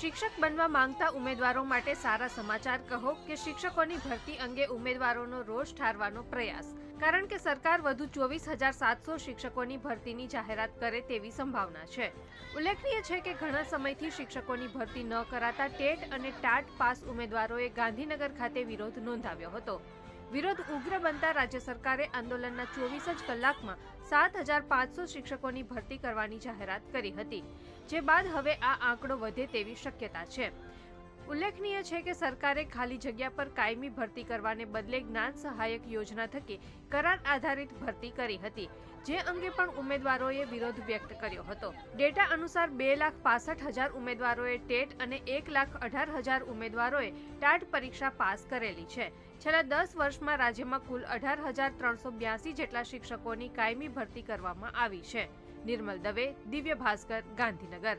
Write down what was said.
શિક્ષક બનવા માંગતા ઉમેદવારો માટે સારા સમાચાર કહો કે શિક્ષકોની ભરતી અંગે ઉમેદવારોનો રોષ ઠારવાનો પ્રયાસ. કારણ કે સરકાર વધુ ચોવીસ હજાર સાતસો શિક્ષકોની ભરતીની જાહેરાત કરે તેવી સંભાવના છે. ઉલ્લેખનીય છે કે ઘણા સમયથી શિક્ષકોની ભરતી ન કરાતા ટેટ અને ટાટ પાસ ઉમેદવારોએ ગાંધીનગર ખાતે વિરોધ નોંધાવ્યો હતો. વિરોધ ઉગ્ર બનતા રાજ્ય સરકારે આંદોલનના ચોવીસ જ કલાકમાં સાત હજાર પાંચસો શિક્ષકોની ભરતી કરવાની જાહેરાત કરી હતી, જે બાદ હવે આ આંકડો વધે તેવી શક્યતા છે. ઉલ્લેખનીય છે કે સરકારે ખાલી જગ્યા પર કાયમી ભરતી કરવાને બદલે જ્ઞાન સહાયક યોજના થકી કરાર આધારિત ભરતી કરી હતી, જે અંગે પણ ઉમેદવારોએ વિરોધ વ્યક્ત કર્યો હતો. ડેટા અનુસાર બે લાખ પાસઠ હજાર ઉમેદવારોએ ટેટ અને એક લાખ અઢાર હજાર ઉમેદવારોએ ટાટ પરીક્ષા પાસ કરેલી છે. છેલ્લા દસ વર્ષમાં રાજ્યમાં કુલ અઢાર હજાર ત્રણસો બ્યાસી જેટલા શિક્ષકોની કાયમી ભરતી કરવામાં આવી છે. Nirmal Dave, Divya Bhaskar, Gandhinagar.